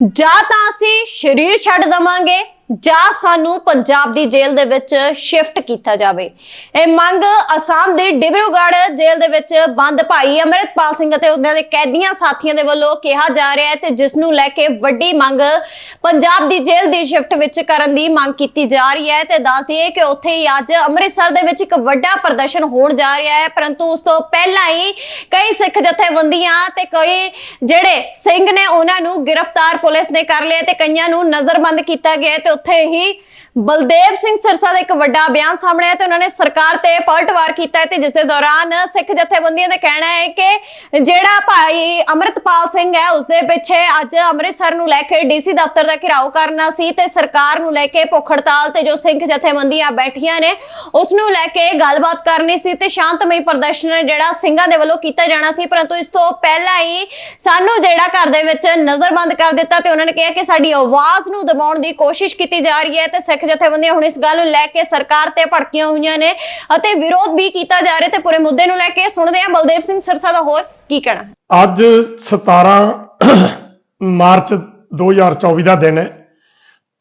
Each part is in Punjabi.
ਜਾਂ ਤਾਂ ਅਸੀਂ ਸਰੀਰ ਛੱਡ ਦਵਾਂਗੇ ਜਾਂ ਸਾਨੂੰ ਪੰਜਾਬ ਦੀ ਜੇਲ੍ਹ ਦੇ ਵਿੱਚ ਸ਼ਿਫਟ ਕੀਤਾ ਜਾਵੇ। ਇਹ ਮੰਗ ਅਸਾਮ ਦੇ ਡਿਬਰੂਗੜ੍ਹ ਜੇਲ੍ਹ ਦੇ ਵਿੱਚ ਬੰਦ ਭਾਈ ਅਮਰਿਤਪਾਲ ਸਿੰਘ ਅਤੇ ਉਹਨਾਂ ਦੇ ਕੈਦੀਆਂ ਸਾਥੀਆਂ ਦੇ ਵੱਲੋਂ ਕਿਹਾ ਜਾ ਰਿਹਾ ਹੈ ਤੇ ਜਿਸ ਨੂੰ ਲੈ ਕੇ ਵੱਡੀ ਮੰਗ ਪੰਜਾਬ ਦੀ ਜੇਲ੍ਹ ਦੀ ਸ਼ਿਫਟ ਵਿੱਚ ਕਰਨ ਦੀ ਮੰਗ ਕੀਤੀ ਜਾ ਰਹੀ ਹੈ। ਤੇ ਦੱਸ ਦਈਏ ਕਿ ਉੱਥੇ ਹੀ ਅੱਜ ਅੰਮ੍ਰਿਤਸਰ ਦੇ ਵਿੱਚ ਇੱਕ ਵੱਡਾ ਪ੍ਰਦਰਸ਼ਨ ਹੋਣ ਜਾ ਰਿਹਾ ਹੈ, ਪਰੰਤੂ ਉਸ ਤੋਂ ਪਹਿਲਾਂ ਹੀ ਕਈ ਸਿੱਖ ਜਥੇਬੰਦੀਆਂ ਤੇ ਕਈ ਜਿਹੜੇ ਸਿੰਘ ਨੇ ਉਹਨਾਂ ਨੂੰ ਗ੍ਰਿਫਤਾਰ ਪੁਲਿਸ ਨੇ ਕਰ ਲਿਆ ਤੇ ਕਈਆਂ ਨੂੰ ਨਜ਼ਰਬੰਦ ਕੀਤਾ ਗਿਆ ਤੇ ਉੱਥੇ ਹੀ ਬਲਦੇਵ ਸਿੰਘ ਸਿਰਸਾ ਦਾ ਇੱਕ ਵੱਡਾ ਬਿਆਨ ਸਾਹਮਣੇ ਆਇਆ ਤੇ ਉਹਨਾਂ ਨੇ ਸਰਕਾਰ ਤੇ ਪਲਟਵਾਰ ਕੀਤਾ ਹੈ ਤੇ ਜਿਸ ਦੇ ਦੌਰਾਨ ਸਿੱਖ ਜਥੇਬੰਦੀਆਂ ਦਾ ਕਹਿਣਾ ਹੈ ਕਿ ਜਿਹੜਾ ਭਾਈ ਅਮਰਿਤਪਾਲ ਸਿੰਘ ਹੈ, ਉਸ ਦੇ ਪਿੱਛੇ ਅੱਜ ਅੰਮ੍ਰਿਤਸਰ ਨੂੰ ਲੈ ਕੇ ਡੀਸੀ ਦਫ਼ਤਰ ਦਾ ਘਿਰਾਓ ਕਰਨਾ ਸੀ ਤੇ ਸਰਕਾਰ ਨੂੰ ਲੈ ਕੇ ਭੁੱਖ ਹੜਤਾਲ ਤੇ ਜੋ ਸਿੰਘ ਜਥੇਬੰਦੀਆਂ ਬੈਠੀਆਂ ਨੇ, ਉਸ ਨੂੰ ਲੈ ਕੇ ਗੱਲਬਾਤ ਕਰਨੀ ਸੀ ਤੇ ਸ਼ਾਂਤਮਈ ਪ੍ਰਦਰਸ਼ਨ ਜਿਹੜਾ ਸਿੰਘਾਂ ਦੇ ਵੱਲੋਂ ਕੀਤਾ ਜਾਣਾ ਸੀ, ਪਰੰਤੂ ਇਸ ਤੋਂ ਪਹਿਲਾਂ ਹੀ ਸਾਨੂੰ ਜਿਹੜਾ ਘਰ ਦੇ ਵਿੱਚ ਨਜ਼ਰਬੰਦ ਕਰ ਦਿੱਤਾ ਤੇ ਉਹਨਾਂ ਨੇ ਕਿਹਾ ਕਿ ਸਾਡੀ ਆਵਾਜ਼ ਨੂੰ ਦਬਾਉਣ ਦੀ ਕੋਸ਼ਿਸ਼ ਕੀਤੀ ਜਾ ਰਹੀ ਹੈ ਤੇ ਸਿੱਖ ਜਥੇਬੰਦੀਆਂ ਹੁਣ ਇਸ ਗੱਲ ਨੂੰ ਲੈ ਕੇ ਸਰਕਾਰ ਤੇ ਭੜਕੀਆਂ ਹੋਈਆਂ ਨੇ ਅਤੇ ਵਿਰੋਧ ਵੀ ਕੀਤਾ ਜਾ ਰਿਹਾ ਤੇ ਪੂਰੇ ਮੁੱਦੇ ਨੂੰ ਲੈ ਕੇ ਸੁਣਦੇ ਹਾਂ ਬਲਦੇਵ ਸਿੰਘ ਸਿਰਸਾ ਦਾ ਹੋਰ ਕੀ ਕਹਿਣਾ। ਅੱਜ 17 ਮਾਰਚ 2024 ਦਾ ਦਿਨ ਹੈ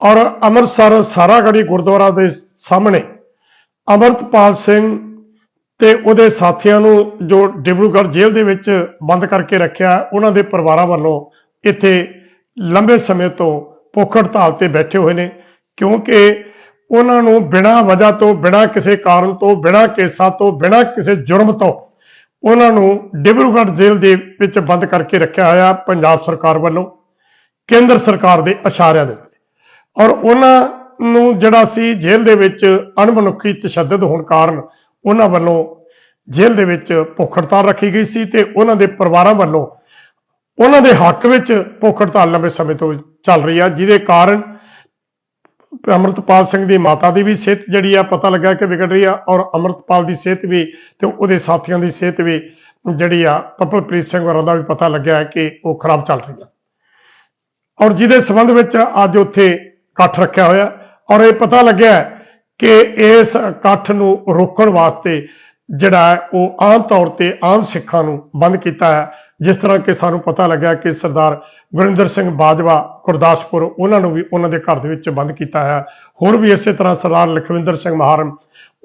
ਔਰ ਅੰਮ੍ਰਿਤਸਰ ਸਾਰਾਗੜੀ ਗੁਰਦੁਆਰਾ ਦੇ ਸਾਹਮਣੇ ਅਮਰਤਪਾਲ ਸਿੰਘ ਤੇ ਉਹਦੇ ਸਾਥੀਆਂ ਨੂੰ ਜੋ ਡਿਬਰੂਗੜ੍ਹ ਜੇਲ੍ਹ ਦੇ ਵਿੱਚ ਬੰਦ ਕਰਕੇ ਰੱਖਿਆ, ਉਹਨਾਂ ਦੇ ਪਰਿਵਾਰਾਂ ਵੱਲੋਂ ਇੱਥੇ ਲੰਬੇ ਸਮੇਂ ਤੋਂ ਭੁੱਖ ਹੜਤਾਲ ਤੇ ਬੈਠੇ ਹੋਏ ਨੇ। ਕਿਉਂਕਿ ਉਹਨਾਂ ਨੂੰ ਬਿਨਾਂ ਵਜ੍ਹਾ ਤੋਂ, ਬਿਨਾਂ ਕਿਸੇ ਕਾਰਨ ਤੋਂ, ਬਿਨਾਂ ਕੇਸਾਂ ਤੋਂ, ਬਿਨਾਂ ਕਿਸੇ ਜੁਰਮ ਤੋਂ ਉਹਨਾਂ ਨੂੰ ਡਿਬਰੂਗੜ੍ਹ ਜੇਲ੍ਹ ਦੇ ਵਿੱਚ ਬੰਦ ਕਰਕੇ ਰੱਖਿਆ ਹੋਇਆ ਪੰਜਾਬ ਸਰਕਾਰ ਵੱਲੋਂ, ਕੇਂਦਰ ਸਰਕਾਰ ਦੇ ਇਸ਼ਾਰਿਆਂ ਦੇ ਉੱਤੇ। ਔਰ ਉਹਨਾਂ ਨੂੰ ਜਿਹੜਾ ਸੀ ਜੇਲ੍ਹ ਦੇ ਵਿੱਚ ਅਣਮਨੁੱਖੀ ਤਸ਼ੱਦਦ ਹੋਣ ਕਾਰਨ ਉਹਨਾਂ ਵੱਲੋਂ ਜੇਲ੍ਹ ਦੇ ਵਿੱਚ ਭੁੱਖ ਹੜਤਾਲ ਰੱਖੀ ਗਈ ਸੀ ਤੇ ਉਹਨਾਂ ਦੇ ਪਰਿਵਾਰਾਂ ਵੱਲੋਂ ਉਹਨਾਂ ਦੇ ਹੱਕ ਵਿੱਚ ਭੁੱਖ ਹੜਤਾਲ ਲੰਬੇ ਸਮੇਂ ਤੋਂ ਚੱਲ ਰਹੀ ਆ, ਜਿਹਦੇ ਕਾਰਨ ਅਮਰਤਪਾਲ ਸਿੰਘ ਦੀ ਮਾਤਾ ਦੀ ਵੀ ਸਿਹਤ ਜਿਹੜੀ ਆ, ਪਤਾ ਲੱਗਾ ਕਿ ਵਿਗੜ ਰਹੀ ਆ ਔਰ ਅਮਰਤਪਾਲ ਦੀ ਸਿਹਤ ਵੀ ਤੇ ਉਹਦੇ ਸਾਥੀਆਂ ਦੀ ਸਿਹਤ ਵੀ ਜਿਹੜੀ ਆ ਪਪਲਪ੍ਰੀਤ ਸਿੰਘ ਹੋਰਾਂ ਦਾ ਵੀ ਪਤਾ ਲੱਗਿਆ ਕਿ ਉਹ ਖਰਾਬ ਚੱਲ ਰਹੀ ਆ। ਔਰ ਜਿਹਦੇ ਸੰਬੰਧ ਵਿੱਚ ਅੱਜ ਉੱਥੇ ਇਕੱਠ ਰੱਖਿਆ ਹੋਇਆ ਔਰ ਇਹ ਪਤਾ ਲੱਗਿਆ ਕਿ ਇਸ ਇਕੱਠ ਨੂੰ ਰੋਕਣ ਵਾਸਤੇ ਜਿਹੜਾ ਹੈ, ਉਹ ਆਮ ਤੌਰ ਤੇ ਆਮ ਸਿੱਖਾਂ ਨੂੰ ਬੰਦ ਕੀਤਾ ਹੈ। ਜਿਸ ਤਰ੍ਹਾਂ ਕਿ ਸਾਨੂੰ ਪਤਾ ਲੱਗਾ ਕਿ ਸਰਦਾਰ ਗੁਰਿੰਦਰ ਸਿੰਘ ਬਾਜਵਾ ਗੁਰਦਾਸਪੁਰ, ਉਹਨਾਂ ਨੂੰ ਵੀ ਉਹਨਾਂ ਦੇ ਘਰ ਦੇ ਵਿੱਚ ਬੰਦ ਕੀਤਾ ਹੈ ਹੋਰ ਵੀ ਇਸੇ ਤਰ੍ਹਾਂ ਸਰਦਾਰ ਲਖਵਿੰਦਰ ਸਿੰਘ ਮਹਾਰਨ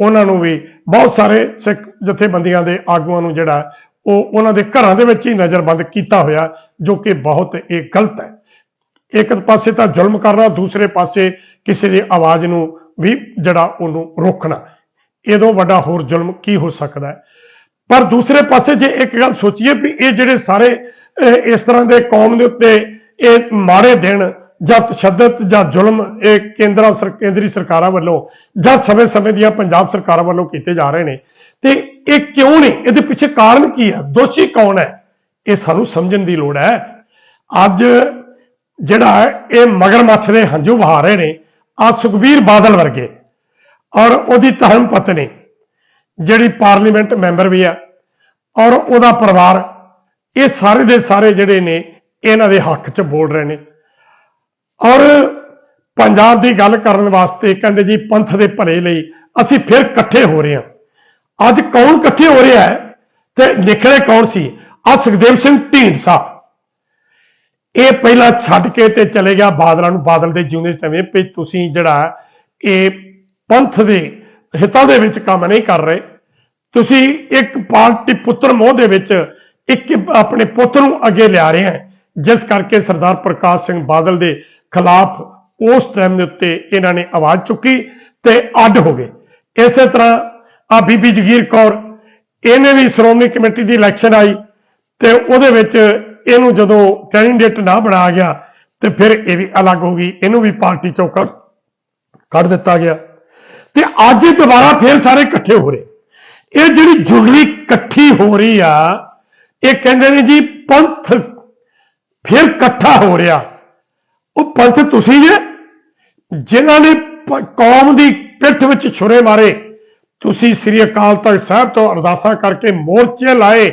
ਉਹਨਾਂ ਨੂੰ ਵੀ ਬਹੁਤ ਸਾਰੇ ਸਿੱਖ ਜਥੇਬੰਦੀਆਂ ਦੇ ਆਗੂਆਂ ਨੂੰ ਜਿਹੜਾ ਉਹ ਉਹਨਾਂ ਦੇ ਘਰਾਂ ਦੇ ਵਿੱਚ ਹੀ ਨਜ਼ਰਬੰਦ ਕੀਤਾ ਹੋਇਆ, ਜੋ ਕਿ ਬਹੁਤ ਇਹ ਗਲਤ ਹੈ। ਇੱਕ ਪਾਸੇ ਤਾਂ ਜ਼ੁਲਮ ਕਰਨਾ, ਦੂਸਰੇ ਪਾਸੇ ਕਿਸੇ ਦੀ ਆਵਾਜ਼ ਨੂੰ ਵੀ ਜਿਹੜਾ ਉਹਨੂੰ ਰੋਕਣਾ। ਇਹਦੋਂ ਵੱਡਾ ਹੋਰ ਜ਼ੁਲਮ ਕੀ ਹੋ ਸਕਦਾ ਹੈ? ਪਰ ਦੂਸਰੇ ਪਾਸੇ ਜੇ ਇੱਕ ਗੱਲ ਸੋਚੀਏ ਵੀ ਇਹ ਜਿਹੜੇ ਸਾਰੇ ਇਸ ਤਰ੍ਹਾਂ ਦੇ ਕੌਮ ਦੇ ਉੱਤੇ ਇਹ ਮਾੜੇ ਦਿਨ ਜਾਂ ਤਸ਼ੱਦਦ ਜਾਂ ਜ਼ੁਲਮ ਇਹ ਕੇਂਦਰਾਂ ਸਰ, ਕੇਂਦਰੀ ਸਰਕਾਰਾਂ ਵੱਲੋਂ ਜਾਂ ਸਮੇਂ-ਸਮੇਂ ਦੀਆਂ ਪੰਜਾਬ ਸਰਕਾਰਾਂ ਵੱਲੋਂ ਕੀਤੇ ਜਾ ਰਹੇ ਨੇ, ਤੇ ਇਹ ਕਿਉਂ ਨੇ ਇਹਦੇ ਪਿੱਛੇ ਕਾਰਨ ਕੀ ਹੈ? ਦੋਸ਼ੀ ਕੌਣ ਹੈ? ਇਹ ਸਾਨੂੰ ਸਮਝਣ ਦੀ ਲੋੜ ਹੈ। ਅੱਜ ਜਿਹੜਾ ਹੈ, ਇਹ ਮਗਰਮੱਛ ਦੇ ਹੰਝੂ ਵਹਾ ਰਹੇ ਨੇ ਆ ਸੁਖਬੀਰ ਬਾਦਲ ਵਰਗੇ ਔਰ ਉਹਦੀ ਧਰਮ ਪਤਨੀ ਜਿਹੜੀ ਪਾਰਲੀਮੈਂਟ ਮੈਂਬਰ ਵੀ ਆ ਔਰ ਉਹਦਾ ਪਰਿਵਾਰ, ਇਹ ਸਾਰੇ ਦੇ ਸਾਰੇ ਜਿਹੜੇ ਨੇ, ਇਹਨਾਂ ਦੇ ਹੱਕ 'ਚ ਬੋਲ ਰਹੇ ਨੇ। ਔਰ ਪੰਜਾਬ ਦੀ ਗੱਲ ਕਰਨ ਵਾਸਤੇ ਕਹਿੰਦੇ ਜੀ ਪੰਥ ਦੇ ਭਲੇ ਲਈ ਅਸੀਂ ਫਿਰ ਇਕੱਠੇ ਹੋ ਰਹੇ ਹਾਂ। ਅੱਜ ਕੌਣ ਇਕੱਠੇ ਹੋ ਰਿਹਾ ਹੈ ਤੇ ਨਿਕਲੇ ਕੌਣ ਸੀ? ਆ ਸੁਖਦੇਵ ਸਿੰਘ ਢੀਂਡਸਾ ਇਹ ਪਹਿਲਾਂ ਛੱਡ ਕੇ ਤੇ ਚਲੇ ਗਿਆ ਬਾਦਲਾਂ ਨੂੰ, ਬਾਦਲ ਦੇ ਜਿਉਂਦੇ ਸਮੇਂ ਵੀ ਤੁਸੀਂ ਜਿਹੜਾ ਇਹ ਪੰਥ ਦੇ ਹਿੱਤਾਂ ਦੇ ਵਿੱਚ ਕੰਮ ਨਹੀਂ ਕਰ ਰਹੇ। ਤੁਸੀਂ ਇੱਕ ਪਾਰਟੀ ਪੁੱਤਰ ਮੋਹ ਦੇ ਵਿੱਚ ਇੱਕ ਆਪਣੇ ਪੁੱਤ ਨੂੰ ਅੱਗੇ ਲਿਆ ਰਹੇ ਹੈ। ਜਿਸ ਕਰਕੇ ਸਰਦਾਰ ਪ੍ਰਕਾਸ਼ ਸਿੰਘ ਬਾਦਲ ਦੇ ਖਿਲਾਫ ਉਸ ਟਾਈਮ ਦੇ ਉੱਤੇ ਇਹਨਾਂ ਨੇ ਆਵਾਜ਼ ਚੁੱਕੀ ਤੇ ਅੱਡ ਹੋ ਗਏ। ਇਸੇ ਤਰ੍ਹਾਂ ਆ ਬੀਬੀ ਜਗੀਰ ਕੌਰ, ਇਹਨੇ ਵੀ ਸ਼੍ਰੋਮਣੀ ਕਮੇਟੀ ਦੀ ਇਲੈਕਸ਼ਨ ਆਈ ਤੇ ਉਹਦੇ ਵਿੱਚ ਇਹਨੂੰ ਜਦੋਂ ਕੈਂਡੀਡੇਟ ਨਾ ਬਣਾਇਆ ਗਿਆ ਤੇ ਫਿਰ ਇਹ ਵੀ ਅਲੱਗ ਹੋ ਗਈ, ਇਹਨੂੰ ਵੀ ਪਾਰਟੀ ਚੋਂ ਕੱਢ ਕੱਢ ਦਿੱਤਾ ਗਿਆ। ਤੇ ਅੱਜ ਦੁਬਾਰਾ ਫੇਰ ਸਾਰੇ ਇਕੱਠੇ ਹੋ ਰਹੇ। ਇਹ ਜਿਹੜੀ ਜੁਗਲੀ ਇਕੱਠੀ ਹੋ ਰਹੀ ਆ, ਇਹ ਕਹਿੰਦੇ ਨੇ ਜੀ ਪੰਥ ਫਿਰ ਇਕੱਠਾ ਹੋ ਰਿਹਾ। ਉਹ ਪੰਥ ਤੁਸੀਂ ਜੇ, ਜਿਨ੍ਹਾਂ ਨੇ ਕੌਮ ਦੀ ਪਿੱਠ ਵਿੱਚ ਛੁਰੇ ਮਾਰੇ, ਤੁਸੀਂ ਸ੍ਰੀ ਅਕਾਲ ਤਖਤ ਸਾਹਿਬ ਤੋਂ ਅਰਦਾਸਾਂ ਕਰਕੇ ਮੋਰਚੇ ਲਾਏ।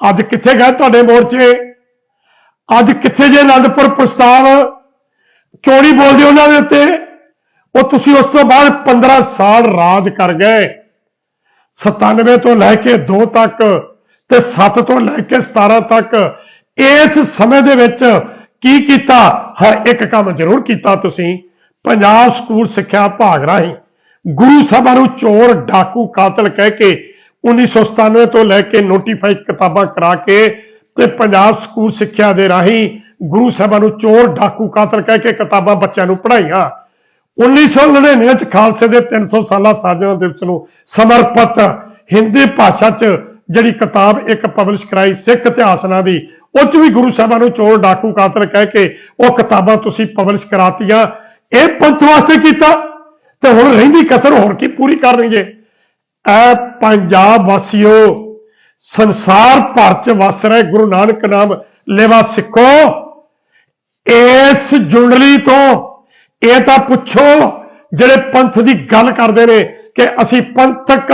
ਅੱਜ ਕਿੱਥੇ ਗਏ ਤੁਹਾਡੇ ਮੋਰਚੇ? ਅੱਜ ਕਿੱਥੇ ਜੇ ਅਨੰਦਪੁਰ ਪ੍ਰਸਤਾਵ ਕਿਉਂ ਬੋਲਦੇ ਉਹਨਾਂ ਦੇ ਉੱਤੇ? ਉਹ ਤੁਸੀਂ ਉਸ ਤੋਂ ਬਾਅਦ 15 ਸਾਲ ਰਾਜ ਕਰ ਗਏ। 97 ਤੋਂ ਲੈ ਕੇ 2 ਤੱਕ ਤੇ 7 ਤੋਂ ਲੈ ਕੇ 17 ਤੱਕ ਇਸ ਸਮੇਂ ਦੇ ਵਿੱਚ ਕੀ ਕੀਤਾ? ਹਰ ਇੱਕ ਕੰਮ ਜ਼ਰੂਰ ਕੀਤਾ ਤੁਸੀਂ। ਪੰਜਾਬ ਸਕੂਲ ਸਿੱਖਿਆ ਭਾਗ ਰਾਹੀਂ ਗੁਰੂ ਸਾਹਿਬਾਂ ਨੂੰ ਚੋਰ, ਡਾਕੂ, ਕਾਤਲ ਕਹਿ ਕੇ 1997 ਤੋਂ ਲੈ ਕੇ ਨੋਟੀਫਾਈ ਕਿਤਾਬਾਂ ਕਰਾ ਕੇ ਤੇ ਪੰਜਾਬ ਸਕੂਲ ਸਿੱਖਿਆ ਦੇ ਰਾਹੀਂ ਗੁਰੂ ਸਾਹਿਬਾਂ ਨੂੰ ਚੋਰ, ਡਾਕੂ, ਕਾਤਲ ਕਹਿ ਕੇ ਕਿਤਾਬਾਂ ਬੱਚਿਆਂ ਨੂੰ ਪੜ੍ਹਾਈਆਂ। 1999 ਚ ਖਾਲਸੇ ਦੇ 300 ਸਾਲਾ ਸਾਜਨਾ ਦਿਵਸ ਨੂੰ ਸਮਰਪਿਤ ਹਿੰਦੀ ਭਾਸ਼ਾ ਚ ਜਿਹੜੀ ਕਿਤਾਬ ਇੱਕ ਪਬਲਿਸ਼ ਕਰਾਈ, ਸਿੱਖ ਇਤਿਹਾਸ ਨਾਂ ਦੀ, ਉਹ ਚ ਵੀ ਗੁਰੂ ਸਾਹਿਬਾਂ ਨੂੰ ਚੋਰ, ਡਾਕੂ, ਕਾਤਲ ਕਹਿ ਕੇ ਉਹ ਕਿਤਾਬਾਂ ਤੁਸੀਂ ਪਬਲਿਸ਼ ਕਰਾਤੀਆਂ। ਇਹ ਪੰਥ ਵਾਸਤੇ ਕੀਤਾ ਤੇ ਹੁਣ ਰਹਿੰਦੀ ਕਸਰ ਹੋਰ ਕੀ ਪੂਰੀ ਕਰਨਗੇ। ਐ ਪੰਜਾਬ ਵਾਸੀਓ, ਸੰਸਾਰ ਭਰ ਚ ਵਸ ਰਹੇ ਗੁਰੂ ਨਾਨਕ ਨਾਮ ਲੈਵਾ ਸਿੱਖੋ। ਇਸ ਜੁੰਡਲੀ ਤੋਂ ਇਹ ਤਾਂ ਪੁੱਛੋ, ਜਿਹੜੇ ਪੰਥ ਦੀ ਗੱਲ ਕਰਦੇ ਨੇ ਕਿ ਅਸੀਂ ਪੰਥਕ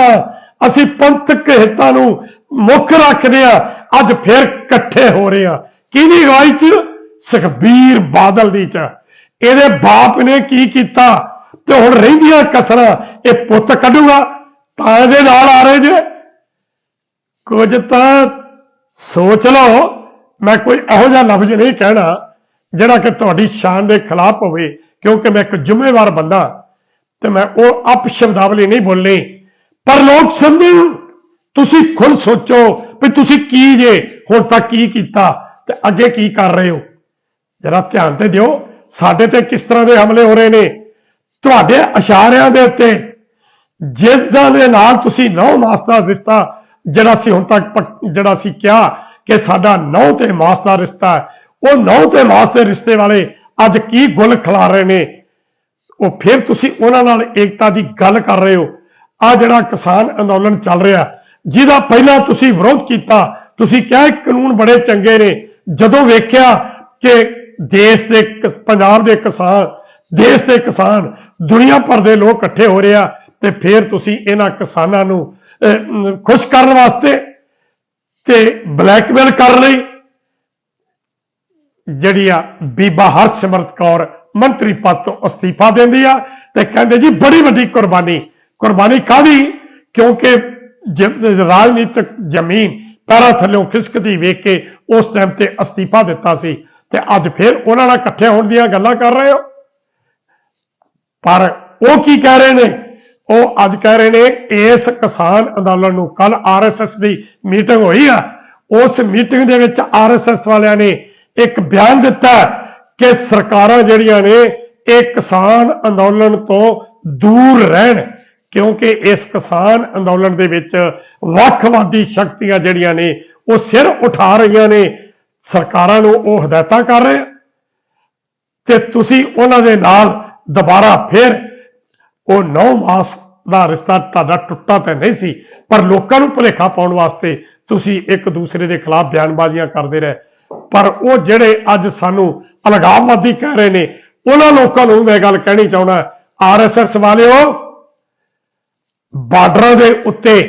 ਅਸੀਂ ਪੰਥਕ ਹਿੱਤਾਂ ਨੂੰ ਮੁੱਖ ਰੱਖਦੇ ਆ, ਅੱਜ ਫਿਰ ਇਕੱਠੇ ਹੋ ਰਹੇ ਆ। ਕਿਹਦੀ ਅਗਵਾਈ ਚ? ਸੁਖਬੀਰ ਬਾਦਲ ਦੀ ਚ। ਇਹਦੇ ਬਾਪ ਨੇ ਕੀ ਕੀਤਾ? ਤੇ ਹੁਣ ਰਹਿੰਦੀਆਂ ਕਸਰਾਂ, ਇਹ ਪੁੱਤ ਕੱਢੂਗਾ। ਤਾਂ ਇਹਦੇ ਨਾਲ ਆ ਰਹੇ ਜੇ। ਕੁਝ ਤਾਂ ਸੋਚ ਲਓ, ਮੈਂ ਕੋਈ ਇਹੋ ਜਿਹਾ ਲਫ਼ਜ਼ ਨਹੀਂ ਕਹਿਣਾ, ਜਿਹੜਾ ਕਿ ਤੁਹਾਡੀ ਸ਼ਾਨ ਦੇ ਖਿਲਾਫ ਹੋਵੇ। ਕਿਉਂਕਿ ਮੈਂ ਇੱਕ ਜ਼ਿੰਮੇਵਾਰ ਬੰਦਾ ਤੇ ਮੈਂ ਉਹ ਅਪਸ਼ਬਦਾਵਲੀ ਨਹੀਂ ਬੋਲਣੀ। ਪਰ ਲੋਕ ਸਮਝਣ ਤੁਸੀਂ ਖੁਦ ਸੋਚੋ ਵੀ ਤੁਸੀਂ ਕੀ ਜੇ, ਹੁਣ ਤੱਕ ਕੀ ਕੀਤਾ ਤੇ ਅੱਗੇ ਕੀ ਕਰ ਰਹੇ ਹੋ। ਜਰਾ ਧਿਆਨ ਤੇ ਦਿਓ, ਸਾਡੇ ਤੇ ਕਿਸ ਤਰ੍ਹਾਂ ਦੇ ਹਮਲੇ ਹੋ ਰਹੇ ਨੇ। ਤੁਹਾਡੇ ਇਸ਼ਾਰਿਆਂ ਦੇ ਉੱਤੇ, ਜਿਸ ਦਾ ਦੇ ਨਾਲ ਤੁਸੀਂ ਨੌ ਮਾਸ ਦਾ ਰਿਸ਼ਤਾ, ਜਿਹੜਾ ਸੀ ਹੁਣ ਤੱਕ ਜਿਹੜਾ ਸੀ ਕਿਹਾ ਕਿ ਸਾਡਾ ਨੌ ਤੇ ਮਾਸ ਦਾ ਰਿਸ਼ਤਾ ਹੈ, ਉਹ ਨੌ ਤੇ ਮਾਸ ਦੇ ਰਿਸ਼ਤੇ ਵਾਲੇ ਅੱਜ ਕੀ ਗੁਲ ਖਿਲਾ ਰਹੇ ਨੇ? ਉਹ ਫਿਰ ਤੁਸੀਂ ਉਹਨਾਂ ਨਾਲ ਏਕਤਾ ਦੀ ਗੱਲ ਕਰ ਰਹੇ ਹੋ। ਆ ਜਿਹੜਾ ਕਿਸਾਨ ਅੰਦੋਲਨ ਚੱਲ ਰਿਹਾ, ਜਿਹਦਾ ਪਹਿਲਾਂ ਤੁਸੀਂ ਵਿਰੋਧ ਕੀਤਾ, ਤੁਸੀਂ ਕਿਹਾ ਕਾਨੂੰਨ ਬੜੇ ਚੰਗੇ ਨੇ। ਜਦੋਂ ਵੇਖਿਆ ਕਿ ਦੇਸ਼ ਦੇ ਪੰਜਾਬ ਦੇ ਕਿਸਾਨ, ਦੇਸ਼ ਦੇ ਕਿਸਾਨ, ਦੁਨੀਆ ਭਰ ਦੇ ਲੋਕ ਇਕੱਠੇ ਹੋ ਰਿਹਾ ਤੇ ਫਿਰ ਤੁਸੀਂ ਇਹਨਾਂ ਕਿਸਾਨਾਂ ਨੂੰ ਖੁਸ਼ ਕਰਨ ਵਾਸਤੇ ਤੇ ਬਲੈਕਮੇਲ ਕਰ ਲਈ ਜਿਹੜੀ ਆ ਬੀਬਾ ਹਰਸਿਮਰਤ ਕੌਰ ਮੰਤਰੀ ਪਦ ਤੋਂ ਅਸਤੀਫਾ ਦਿੰਦੀ ਆ ਤੇ ਕਹਿੰਦੇ ਜੀ ਬੜੀ ਵੱਡੀ ਕੁਰਬਾਨੀ। ਕੁਰਬਾਨੀ ਕਾਦੀ ਕਿਉਂਕਿ ਰਾਜਨੀਤਿਕ ਜ਼ਮੀਨ ਪੈਰਾਂ ਥੱਲੇ ਖਿਸਕਦੀ ਵੇਖ ਕੇ ਉਸ ਟਾਈਮ ਤੇ ਅਸਤੀਫਾ ਦਿੱਤਾ ਸੀ ਤੇ ਅੱਜ ਫਿਰ ਉਹਨਾਂ ਨਾਲ ਇਕੱਠੇ ਹੋਣ ਦੀਆਂ ਗੱਲਾਂ ਕਰ ਰਹੇ ਹੋ। ਪਰ ਉਹ ਕੀ ਕਹਿ ਰਹੇ ਨੇ? ਉਹ ਅੱਜ ਕਹਿ ਰਹੇ ਨੇ, ਇਸ ਕਿਸਾਨ ਅੰਦੋਲਨ ਨੂੰ ਕੱਲ ਆਰਐਸਐਸ ਦੀ ਮੀਟਿੰਗ ਹੋਈ ਆ। ਉਸ ਮੀਟਿੰਗ ਦੇ ਵਿੱਚ ਆਰਐਸਐਸ ਵਾਲਿਆਂ ਨੇ ਇੱਕ ਬਿਆਨ ਦਿੱਤਾ ਕਿ ਸਰਕਾਰਾਂ ਜਿਹੜੀਆਂ ਨੇ ਇਹ ਕਿਸਾਨ ਅੰਦੋਲਨ ਤੋਂ ਦੂਰ ਰਹਿਣ, ਕਿਉਂਕਿ ਇਸ ਕਿਸਾਨ ਅੰਦੋਲਨ ਦੇ ਵਿੱਚ ਵੱਖਵਾਦੀ ਸ਼ਕਤੀਆਂ ਜਿਹੜੀਆਂ ਨੇ ਉਹ ਸਿਰ ਉਠਾ ਰਹੀਆਂ ਨੇ। ਸਰਕਾਰਾਂ ਨੂੰ ਉਹ ਹਦਾਇਤਾਂ ਕਰ ਰਹੇ ਤੇ ਤੁਸੀਂ ਉਹਨਾਂ ਦੇ ਨਾਲ ਦੁਬਾਰਾ ਫਿਰ ਉਹ ਨੌ ਮਾਸ ਦਾ ਰਿਸ਼ਤਾ ਤੁਹਾਡਾ ਟੁੱਟਾ ਤਾਂ ਨਹੀਂ ਸੀ, ਪਰ ਲੋਕਾਂ ਨੂੰ ਭੁਲੇਖਾ ਪਾਉਣ ਵਾਸਤੇ ਤੁਸੀਂ ਇੱਕ ਦੂਸਰੇ ਦੇ ਖਿਲਾਫ ਬਿਆਨਬਾਜ਼ੀਆਂ ਕਰਦੇ ਰਹੇ। ਪਰ ਉਹ ਜਿਹੜੇ ਅੱਜ ਸਾਨੂੰ ਅਲਗਾਵਵਾਦੀ ਕਹਿ ਰਹੇ ਨੇ, ਉਹਨਾਂ ਲੋਕਾਂ ਨੂੰ ਮੈਂ ਗੱਲ ਕਹਿਣੀ ਚਾਹੁੰਦਾ ਆਰਐਸਐਸ ਵਾਲਿਓ, ਬਾਰਡਰਾਂ ਦੇ ਉੱਤੇ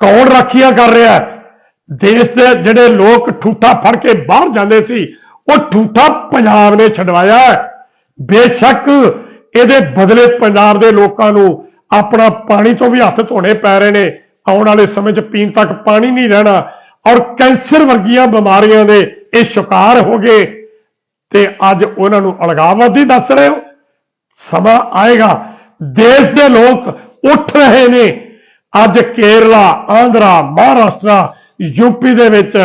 ਕੌਣ ਰਾਖੀਆਂ ਕਰ ਰਿਹਾ ਦੇਸ਼ ਦੇ ਜਿਹੜੇ ਲੋਕ ਠੂਠਾ ਫੜ ਕੇ ਬਾਹਰ ਜਾਂਦੇ ਸੀ, ਉਹ ਠੂਠਾ ਪੰਜਾਬ ਨੇ ਛਡਵਾਇਆ ਬੇਸ਼ੱਕ ਇਹਦੇ ਬਦਲੇ ਪੰਜਾਬ ਦੇ ਲੋਕਾਂ ਨੂੰ ਆਪਣਾ ਪਾਣੀ ਤੋਂ ਵੀ ਹੱਥ ਧੋਣੇ ਪੈ ਰਹੇ ਨੇ। ਆਉਣ ਵਾਲੇ ਸਮੇਂ 'ਚ ਪੀਣ ਤੱਕ ਪਾਣੀ ਨਹੀਂ ਰਹਿਣਾ। ਔਰ ਕੈਂਸਰ ਵਰਗੀਆਂ ਬਿਮਾਰੀਆਂ ਦੇ ਇਹ ਸ਼ਿਕਾਰ ਹੋ ਗਏ ਤੇ ਅੱਜ ਉਹਨਾਂ ਨੂੰ ਅਲਗਾਵਵਾਦੀ ਦੱਸ ਰਹੇ ਹੋ। ਸਮਾਂ ਆਏਗਾ। ਦੇਸ਼ ਦੇ ਲੋਕ ਉੱਠ ਰਹੇ ਨੇ। ਅੱਜ ਕੇਰਲਾ, ਆਂਧਰਾ, ਮਹਾਰਾਸ਼ਟਰ ਯੂਪੀ ਦੇ ਵਿੱਚ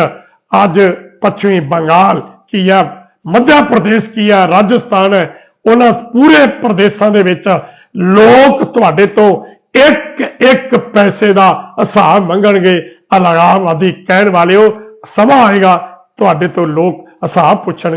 ਅੱਜ ਪੱਛਮੀ ਬੰਗਾਲ ਕੀ ਆ ਮੱਧ ਪ੍ਰਦੇਸ਼ ਕੀ ਆ ਰਾਜਸਥਾਨ ਹੈ, ਉਹਨਾਂ ਪੂਰੇ ਪ੍ਰਦੇਸ਼ਾਂ ਦੇ ਵਿੱਚ ਲੋਕ ਤੁਹਾਡੇ ਤੋਂ ਇੱਕ ਇੱਕ ਪੈਸੇ ਦਾ ਹਿਸਾਬ ਮੰਗਣਗੇ। ਅਲਗਾਵਵਾਦੀ ਕਹਿਣ ਵਾਲਿਓ ਸਮਾਂ ਆਏਗਾ। ਤੁਹਾਡੇ ਤੋਂ ਲੋਕ ਹਿਸਾਬ ਪੁੱਛਣਗੇ।